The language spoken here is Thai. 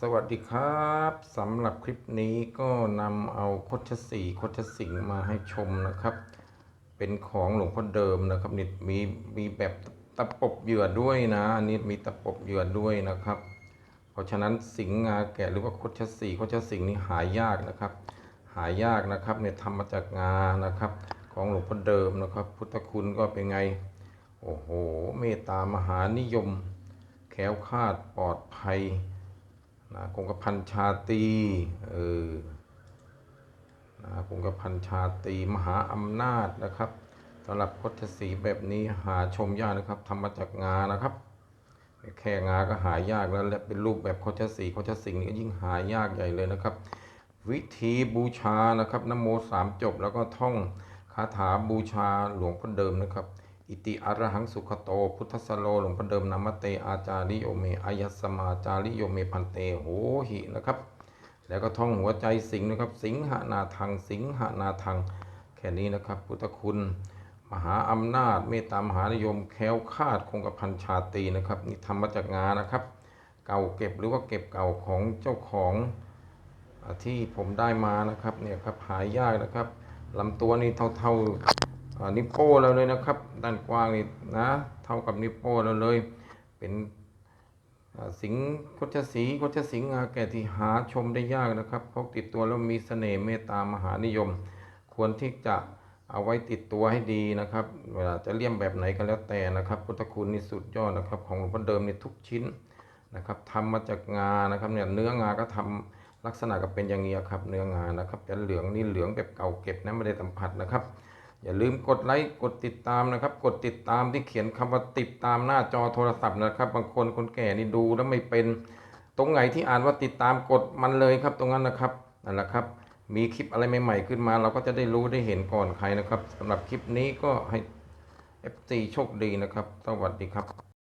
สวัสดีครับสำหรับคลิปนี้ก็นำเอาคชสีคชสิงมาให้ชมนะครับ เป็นของหลวงพ่อเดิมนะครับนี่มีมีแบบตะปบเหยื่อด้วยนะอันนี้มีตะปบเหยื่อด้วยนะครับ เพราะฉะนั้นสิงห์งาแกะหรือว่าคชสีคชสิงนี่หายากนะครับ หายากนะครับเนี่ยทำมาจากงานะครับ ของหลวงพ่อเดิมนะครับ พุทธคุณก็เป็นไง โอ้โหเมตตามหานิยมแคล้วคาดปลอดภัย นะคงกระพันชาตีเออนะคงกระพันชาตีมหาอำนาจนะครับสำหรับคดสีแบบนี้หาชมยากนะครับทำมาจากงานะครับ แค่งาก็หายากแล้วและเป็นรูปแบบคดสีคดสิงนี่ก็ยิ่งหายากใหญ่เลยนะครับ วิธีบูชานะครับนโมสามจบแล้วก็ท่องคาถาบูชาหลวงพ่อเดิมนะครับ อิติอรหังสุขโต พุทธสโลหลวงพ่อเดิมนามเตอาจาริโยเมอายัสมาจาริโยเมพันเตโหหินะครับ แล้วก็ท่องหัวใจสิงห์นะครับ สิงหนาทังสิงหนาทังแค่นี้นะครับ พุทธคุณ มหาอำนาจเมตตามหานิยมแคล้วคาดคงกระพันชาตีนะครับนี่ทำมาจากงานนะครับ เก่าเก็บหรือว่าเก็บเก่าของเจ้าของที่ผมได้มานะครับเนี่ยครับหายยากนะครับลำตัวนี่เท่าๆอ่า นิ้วโป้เราเลยนะครับ ด้านกว้างนี่นะเท่ากับนิ้วโป้เราเลย เป็นสิงคดชสีคดชสิงหาแก่ที่หาชมได้ยากนะครับพกติดตัวแล้วมีเสน่ห์เมตตามหานิยม ควรที่จะเอาไว้ติดตัวให้ดีนะครับ เวลาจะเลี่ยมแบบไหนก็แล้วแต่นะครับ พุทธคุณนี่สุดยอดนะครับ ของหลวงพ่อเดิมนี่ทุกชิ้นนะครับทำมาจากงานะครับเนี่ยเนื้องาก็ทำลักษณะก็เป็นอย่างนี้ครับ เนื้องานะครับจะเหลืองนี่เหลืองแบบเก่าเก็บนะไม่ได้สัมผัสนะครับ อย่าลืมกดไลค์กดติดตามนะครับ กดติดตามที่เขียนคำว่าติดตามหน้าจอโทรศัพท์นะครับ บางคนคนแก่นี่ดูแล้วไม่เป็น ตรงไหนที่อ่านว่าติดตามกดมันเลยครับ ตรงนั้นนะครับนั่นแหละครับ มีคลิปอะไรใหม่ๆขึ้นมา เราก็จะได้รู้ได้เห็นก่อนใครนะครับสำหรับคลิปนี้ก็ให้ FC โชคดีนะครับ สวัสดีครับ